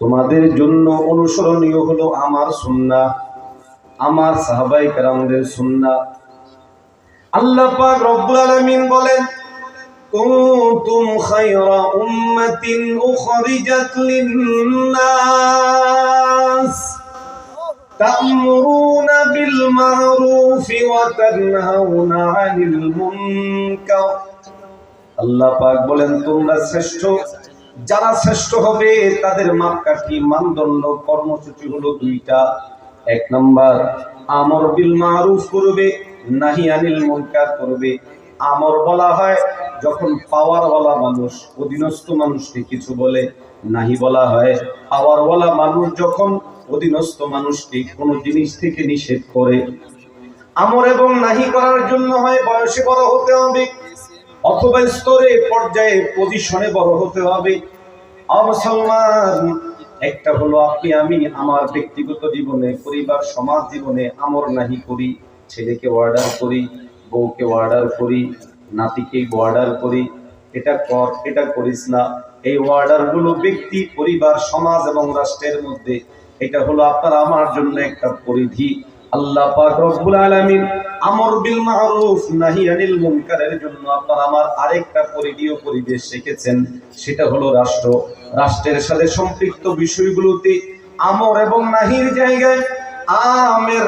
তোমাদের জন্য অনুসরণীয় হলো আমার সুন্নাহ আমার সাহাবাই কারামদের সুন্নাহ আল্লাহ পাক রব্বুল আলামিন বলেন কুনতুম খায়রা উম্মাতিন উখরিজাত লিন-নাস تأمرون بالمعروف وتنهون عن المنكر আল্লাহ পাক বলেন তোমরা শ্রেষ্ঠ যারা শ্রেষ্ঠ হবে, তাদের মাপকাঠি, মানদণ্ড, কর্মসূচি হলো দুইটা। এক নাম্বার, আমর বিল মারুফ করবে, নাহি আনিল মুনকার করবে। আমর বলা হয়, যখন পাওয়ারওয়ালা মানুষ, অধীনস্থ মানুষকে কিছু বলে, নাহি বলা হয়। পাওয়ারওয়ালা মানুষ যখন অধীনস্থ মানুষকে কোনো জিনিস থেকে নিষেধ করে, আমর এবং নাহি করার জন্য হয়, বয়সে বড় হতে হবে। অথবা স্তরে পর্যায়ে পজিশনে বড় হতে হবে। মুসলমান, একটা হলো আপনি, আমি আমার ব্যক্তিগত জীবনে, পরিবার, সমাজ জীবনে আমর নাহি করি, ছেলেকে অর্ডার করি, বউকে অর্ডার করি নাতিকে অর্ডার করি। এটা কর, এটা করিস না। এই অর্ডারগুলো ব্যক্তি, পরিবার, সমাজ এবং রাষ্ট্রের মধ্যে, এটা হলো আপনার, আমার জন্য একটা পরিধি। আল্লাহ পাক রব্বুল আলামিন আমর বিল মারুফ, নাহি আনিল মুনকারের জন্য আপনার আমার আরেকটা পরিধীয় পরিবেশ রেখেছেন। সেটা হলো রাষ্ট্র। রাষ্ট্রের সাথে সম্পৃক্ত বিষয়গুলোতে আমর এবং নাহির জায়গায় আমের